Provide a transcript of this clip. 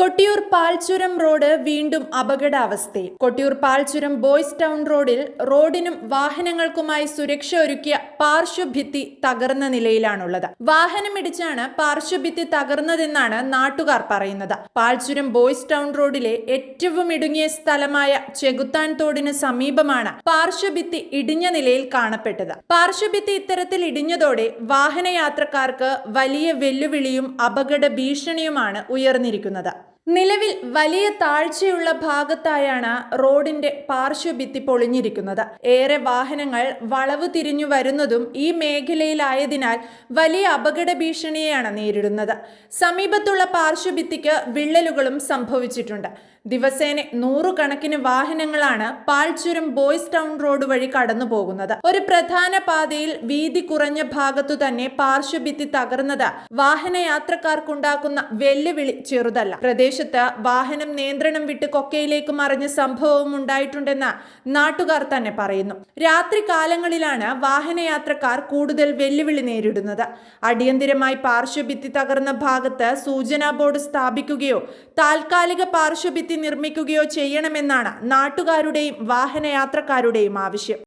Kottiyoor Palchuram road വീണ്ടും അപകടാവസ്ഥയിൽ. Kottiyoor Palchuram boys town റോഡിൽ റോഡിനും വാഹനങ്ങൾക്കുമായി സുരക്ഷ ഒരുക്കിയ പാർശ്വഭിത്തി തകർന്ന നിലയിലാണുള്ളത്. വാഹനമിടിച്ചാണ് പാർശ്വഭിത്തി തകർന്നതെന്നാണ് നാട്ടുകാർ പറയുന്നത്. പാൽചുരം ബോയ്സ് ടൗൺ റോഡിലെ ഏറ്റവും ഇടുങ്ങിയ സ്ഥലമായ ചെകുത്താൻ തോടിന് സമീപമാണ് പാർശ്വഭിത്തി ഇടിഞ്ഞ നിലയിൽ കാണപ്പെട്ടത്. പാർശ്വഭിത്തി ഇത്തരത്തിൽ ഇടിഞ്ഞതോടെ വാഹനയാത്രക്കാർക്ക് വലിയ വെല്ലുവിളിയും അപകട ഭീഷണിയുമാണ് ഉയർന്നിരിക്കുന്നത്. നിലവിൽ വലിയ താഴ്ചയുള്ള ഭാഗത്തായാണ് റോഡിന്റെ പാർശ്വഭിത്തി പൊളിഞ്ഞിരിക്കുന്നത്. ഏറെ വാഹനങ്ങൾ വളവ് തിരിഞ്ഞു വരുന്നതും ഈ മേഖലയിലായതിനാൽ വലിയ അപകട ഭീഷണിയെയാണ് നേരിടുന്നത്. സമീപത്തുള്ള പാർശ്വഭിത്തിക്ക് വിള്ളലുകളും സംഭവിച്ചിട്ടുണ്ട്. ദിവസേന നൂറുകണക്കിന് വാഹനങ്ങളാണ് പാൽച്ചുരം ബോയ്സ് ടൗൺ റോഡ് വഴി കടന്നു പോകുന്നത് ഒരു പ്രധാന പാതയിൽ വീതി കുറഞ്ഞ ഭാഗത്തു തന്നെ പാർശ്വഭിത്തി തകർന്നത് വാഹനയാത്രക്കാർക്കുണ്ടാക്കുന്ന വെല്ലുവിളി ചെറുതല്ല. പ്രദേശത്ത് വാഹനം നിയന്ത്രണം വിട്ട് കൊക്കയിലേക്ക് മറിഞ്ഞ സംഭവവും ഉണ്ടായിട്ടുണ്ടെന്ന് നാട്ടുകാർ തന്നെ പറയുന്നു. രാത്രി കാലങ്ങളിലാണ് വാഹനയാത്രക്കാർ കൂടുതൽ വെല്ലുവിളി നേരിടുന്നത്. അടിയന്തിരമായി പാർശ്വഭിത്തി തകർന്ന ഭാഗത്ത് സൂചനാ ബോർഡ് സ്ഥാപിക്കുകയോ താൽക്കാലിക പാർശ്വഭിത്തി നിർമ്മിക്കുകയോ ചെയ്യണമെന്നാണ് നാട്ടുകാരുടെയും വാഹനയാത്രക്കാരുടെയും ആവശ്യം.